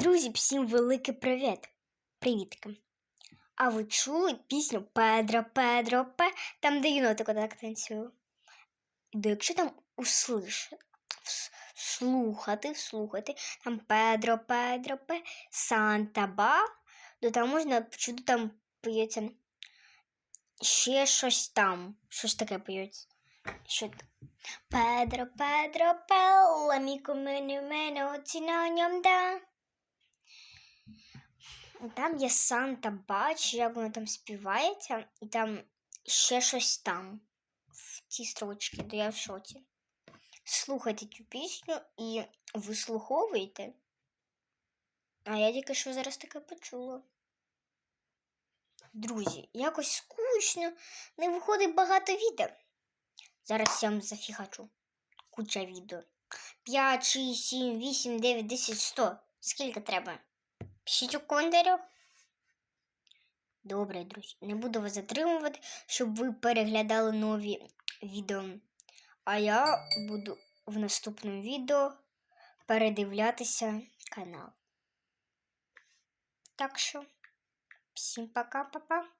Друзі, всім великий привіт! Привітки! А ви чули пісню Педро, Педро, Пе, там, де єнотик так танцює? І якщо там услиш, слухати, слухати, там Педро, Педро, Пе, Санта Ба, то там можна почути, там поється ще щось там, щось таке поється. Що Педро, Педро, Пелла, міко мене мене оціна ньом да. Там є Санта Бач, як воно там співається, і там ще щось там в цій строчці, де я в шоці. Слухайте цю пісню і вислуховуйте. А я тільки що зараз таке почула. Друзі, якось скучно, не виходить багато відео. Зараз я вам зафігачу. Куча відео. 5, 6, 7, 8, 9, 10, 100. Скільки треба? Пишіть у коментарях. Добре, друзі, не буду вас затримувати, щоб ви переглядали нові відео. А я буду в наступному відео передивлятися канал. Так що, всім пока-папа.